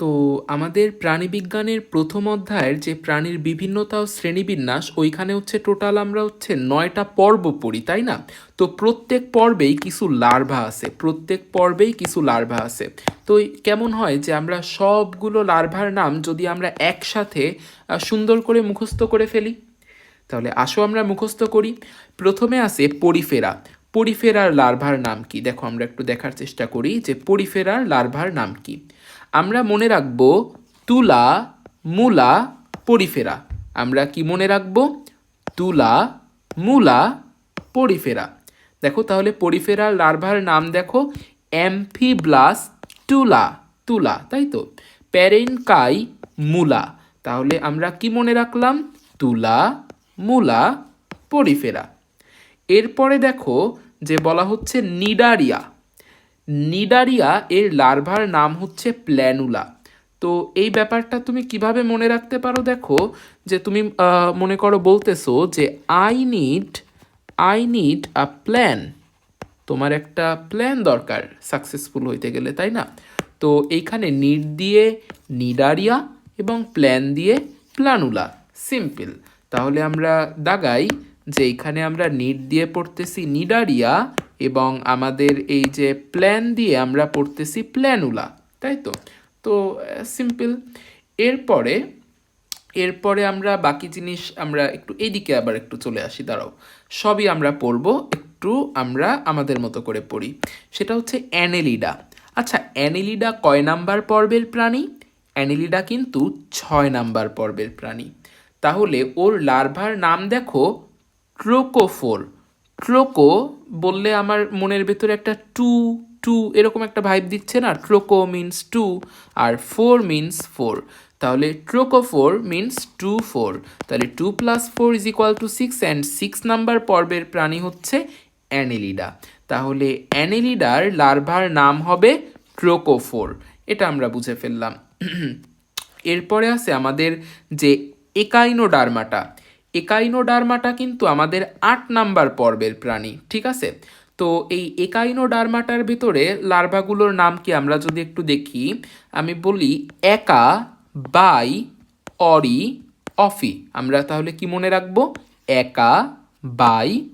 তো আমাদের প্রাণীবিজ্ঞানের প্রথম অধ্যায়ের যে প্রাণীর বিভিন্নতা ও শ্রেণীবিন্যাস, ওইখানে হচ্ছে টোটাল আমরা হচ্ছে নয়টা পর্ব পড়ি, তাই না? তো প্রত্যেক পর্বেই কিছু লার্ভা আছে, প্রত্যেক পর্বেই কিছু লার্ভা আছে। তো কেমন হয় যে আমরা সবগুলো লার্ভার নাম যদি আমরা একসাথে সুন্দর করে মুখস্থ করে ফেলি? তাহলে আসো আমরা মুখস্থ করি। প্রথমে আছে পরিফেরা। পরিফেরার লার্ভার নাম কি? দেখো আমরা একটু দেখার চেষ্টা করি যে পরিফেরার লার্ভার নাম কি। আমরা মনে রাখব তুলা, মূলা, পরিফেরা। আমরা কি মনে রাখব? তুলা, মূলা, পরিফেরা। দেখো তাহলে পরিফেরার লার্ভার নাম দেখো অ্যাম্ফিব্লাস টুলা তুলা তাই তো? প্যারেনকাই মূলা তাহলে আমরা কি মনে রাখলাম? তুলা, মূলা, পরিফেরা। এরপরে দেখো যে বলা হচ্ছে নিডারিয়া। নিডারিয়া এর লার্ভার নাম হচ্ছে প্ল্যানুলা। তো এই ব্যাপারটা তুমি কীভাবে মনে রাখতে পারো দেখো, যে তুমি মনে করো বলতেছো যে I need I need a plan তোমার একটা প্ল্যান দরকার সাকসেসফুল হইতে গেলে, তাই না? তো এইখানে নিড দিয়ে নিডারিয়া এবং প্ল্যান দিয়ে প্লানুলা সিম্পল তাহলে আমরা দাগাই যে এইখানে আমরা নিড দিয়ে পড়তেছি নিডারিয়া এবং আমাদের এই যে প্ল্যান দিয়ে আমরা পড়তেছি প্ল্যানুলা তাই তো? তো সিম্পল এরপরে এরপরে আমরা বাকি জিনিস আমরা একটু এদিকে আবার একটু চলে আসি, দাঁড়াও। সবই আমরা পড়ব, একটু আমরা আমাদের মতো করে পড়ি। সেটা হচ্ছে অ্যানেলিডা। আচ্ছা অ্যানেলিডা কয় নাম্বার পর্বের প্রাণী? অ্যানেলিডা কিন্তু ছয় নাম্বার পর্বের প্রাণী। তাহলে ওর লার্ভার নাম দেখো ট্রোকোফোর ট্রোকো বললে আমার মনের ভেতরে একটা টু টু এরকম একটা ভাইব দিচ্ছে না? ট্রোকো মিনস টু আর ফোর মিনস ফোর তাহলে ট্রোকো ফোর মিন্স টু ফোর তাহলে two plus four is equal to six and six number পর্বের প্রাণী হচ্ছে অ্যানেলিডা তাহলে অ্যানেলিডার লার্ভার নাম হবে ট্রোকোফোর এটা আমরা বুঝে ফেললাম। এরপরে আছে আমাদের যে একাইনোডার্মাটা একাইনোডার্মাটা কিন্তু আমাদের আট নাম্বার পর্বের প্রাণী, ঠিক আছে? তো এই একাইনোডার্মাটার ভিতরে লার্ভাগুলোর নাম কি আমরা যদি একটু দেখি, আমি বলি একা, বাই, অরি, অফি। আমরা তাহলে কি মনে রাখব? একা, বাই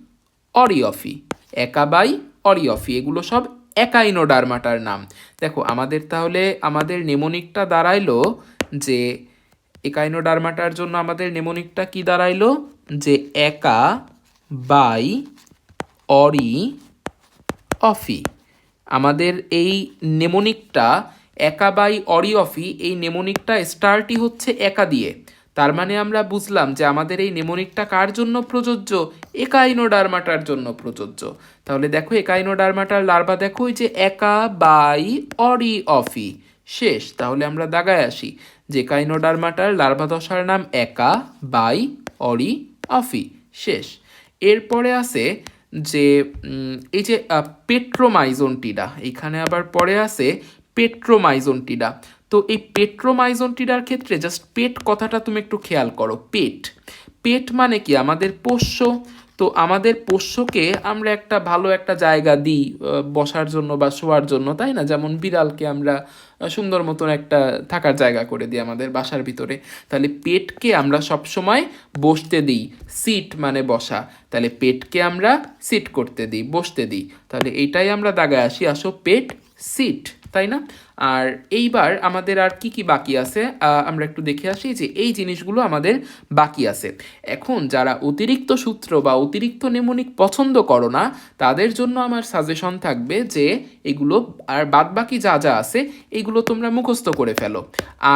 অরিয়ফি একা, বাই অরিয়ফি এগুলো সব একাইনোডার্মাটার নাম। দেখো, আমাদের তাহলে, আমাদের নেমোনিকটা দাঁড়াইলো যে একাইনোডার্মাটার জন্য আমাদের নেমোনিকটা কি দাঁড়াইলো? যে একা বাই অরি অফি। আমাদের এই নেমোনিকটা একা বাই অরি অফি, এই নেমোনিকটা স্টারটি হচ্ছে একা দিয়ে। তার মানে আমরা বুঝলাম যে আমাদের এই নেমোনিকটা কার জন্য প্রযোজ্য? একাইনোডার্মাটার জন্য প্রযোজ্য। তাহলে দেখো একাইনোডার্মাটার লার্ভা দেখো যে একা বাই অরি অফি। শেষ, তাহলে আমরা দাগায় আসি। যে একাইনোডার্মাটার লার্ভা দশার নাম একা, বাই, অরি, অফি। শেষ। এরপরে আছে যে এই যে পেট্রোমাইজন্টিডা, এখানে আবার পরে আছে পেট্রোমাইজন্টিডা। তো এই পেট্রোমাইজন্টিডার ক্ষেত্রে জাস্ট পেট কথাটা তুমি একটু খেয়াল করো, পেট। পেট মানে কি? আমাদের পোষ্য। তো আমাদের পোষ্যকে আমরা একটা ভালো একটা জায়গা দিই বসার জন্য বা শোয়ার জন্য, তাই না? যেমন বিড়ালকে আমরা সুন্দর মতন একটা থাকার জায়গা করে দিই আমাদের বাসার ভিতরে। তাহলে পেটকে আমরা সবসময় বসতে দিই সিট মানে বসা। তাহলে পেটকে আমরা সিট করতে দিই, বসতে দিই। তাহলে এইটাই আমরা দাগায় আসি, আসো পেট সিট তাই না? আর এইবার আমাদের আর কি কি বাকি আছে আমরা একটু দেখে আসি যে এই জিনিসগুলো আমাদের বাকি আছে। এখন যারা অতিরিক্ত সূত্র বা অতিরিক্ত নেমনিক পছন্দ করো না, তাদের জন্য আমার সাজেশন থাকবে যে এগুলো আর বাদ বাকি যা যা আছে, এগুলো তোমরা মুখস্থ করে ফেলো।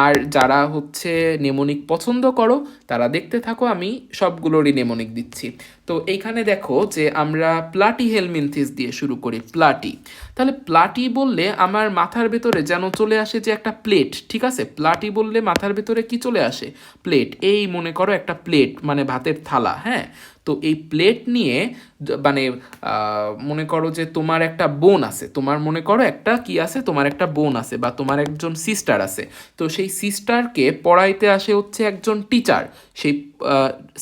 আর যারা হচ্ছে নেমনিক পছন্দ করো, তারা দেখতে থাকো আমি সবগুলোরই নেমনিক দিচ্ছি। তো এইখানে দেখো যে আমরা প্লাটি হেলমিনথিস দিয়ে শুরু করি প্লাটি তাহলে প্লাটি বললে আমার মাথার ভেতরে যেন চলে আসে যে একটা প্লেট ঠিক আছে? প্লাটি বললে মাথার ভেতরে কি চলে আসে? প্লেট এই মনে করো একটা প্লেট মানে ভাতের থালা হ্যাঁ? তো এই প্লেট নিয়ে মানে মনে করো যে তোমার একটা বোন আছে, তোমার মনে করো একটা কি আছে? তোমার একটা বোন আছে বা তোমার একজন সিস্টার আছে। তো সেই সিস্টারকে পড়াইতে আসে হচ্ছে একজন টিচার সেই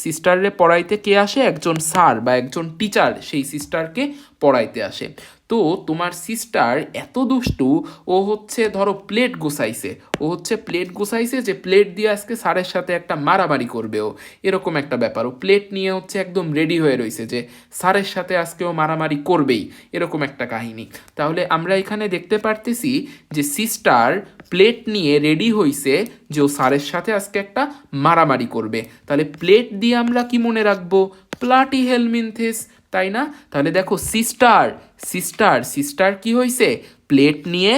সিস্টারে পড়াইতে কে আসে? একজন স্যার বা একজন টিচার সেই সিস্টারকে পড়াইতে আসে। তো তোমার সিস্টার এত দুষ্টু, ও হচ্ছে ধরো প্লেট গোছাইছে। ও হচ্ছে প্লেট গোছাইছে যে প্লেট দিয়ে আজকে স্যারের সাথে একটা মারামারি করবে ও। এরকম একটা ব্যাপার। ও প্লেট নিয়ে হচ্ছে একদম রেডি হয়ে রয়েছে যে স্যারের সাথে আজকে ও মারামারি করবেই। এরকম একটা কাহিনী। তাহলে আমরা এখানে দেখতে পারতেছি যে সিস্টার প্লেট নিয়ে রেডি হইছে যে ও স্যারের সাথে আজকে একটা মারামারি করবে। তাহলে প্লেট দিয়ে আমরা কি মনে রাখব? প্লাটি হেলমিনথিস তাই না? তাহলে দেখো সিস্টার সিস্টার সিস্টার কি হইছে? প্লেট নিয়ে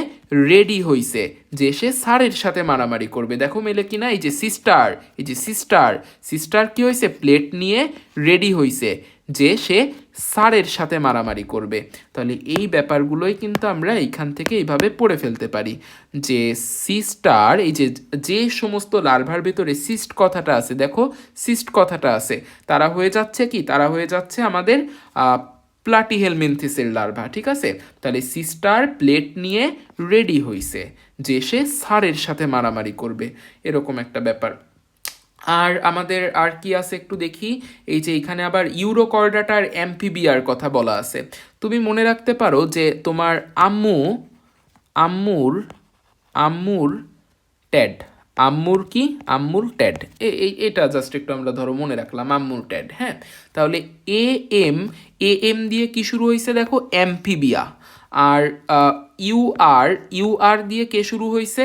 রেডি হইছে, যে সে স্যারের সাথে মারামারি করবে। দেখো মেলে কিনা, এই যে সিস্টার এই যে সিস্টার সিস্টার কি হয়েছে প্লেট নিয়ে রেডি হইছে, যে সে স্যারের সাথে মারামারি করবে। তাহলে এই ব্যাপারগুলোই কিন্তু আমরা এইখান থেকে এইভাবে পড়ে ফেলতে পারি, যে সিস্টার এই যে যে সমস্ত লার্ভার ভেতরে সিস্ট কথাটা আছে, দেখো সিস্ট কথাটা আছে। তারা হয়ে যাচ্ছে কি? তারা হয়ে যাচ্ছে আমাদের প্লাটিহেলমিনথিসের লার্ভা ঠিক আছে? তাহলে সিস্টার প্লেট নিয়ে রেডি হইছে, যে সে সারের সাথে মারামারি করবে। এরকম একটা ব্যাপার। আর আমাদের আর কি আছে একটু দেখি? এই যে এখানে আবার ইউরোকর্ডাটার অ্যাম্পিবিয়ার কথা বলা আছে। তুমি মনে রাখতে পারো যে তোমার আম্মু, আম্মুর আম্মুর ট্যাড আম্মুর কি? আম্মুর ট্যাড এই এটা জাস্ট একটু আমরা ধরো মনে রাখলাম, আম্মুর ট্যাড হ্যাঁ? তাহলে এ এম এ এম দিয়ে কি শুরু হয়েছে দেখো? অ্যাম্ফিবিয়া আর ইউ আর ইউ আর দিয়ে কে শুরু হয়েছে?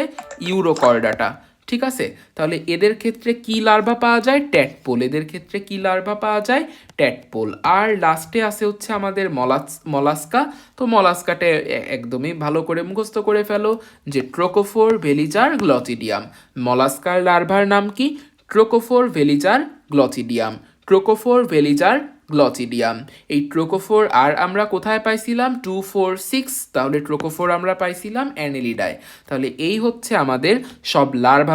ইউরোকর্ডাটা। ঠিক আছে? তাহলে এদের ক্ষেত্রে কি লার্ভা পাওয়া যায়? ট্যাটপোল এদের ক্ষেত্রে কি লার্ভা পাওয়া যায়? ট্যাটপোল আর লাস্টে আছে হচ্ছে আমাদের মলাস মলাস্কা তো মলাস্কাটা একদমই ভালো করে মুখস্থ করে ফেলো। যে ট্রোকোফোর ভেলিজার গ্লটিডিয়াম মলাস্কার লার্ভার নাম কি? ট্রোকোফোর ভেলিজার গ্লটিডিয়াম ট্রোকোফোর ভেলিজার গ্লটিডিয়াম এই ট্রোকোফোর আর আমরা কোথায় পাইছিলাম? টু ফোর সিক্স তাহলে ট্রোকোফোর আমরা পাইছিলাম অ্যানেলিডায় তাহলে এই হচ্ছে আমাদের সব লার্ভা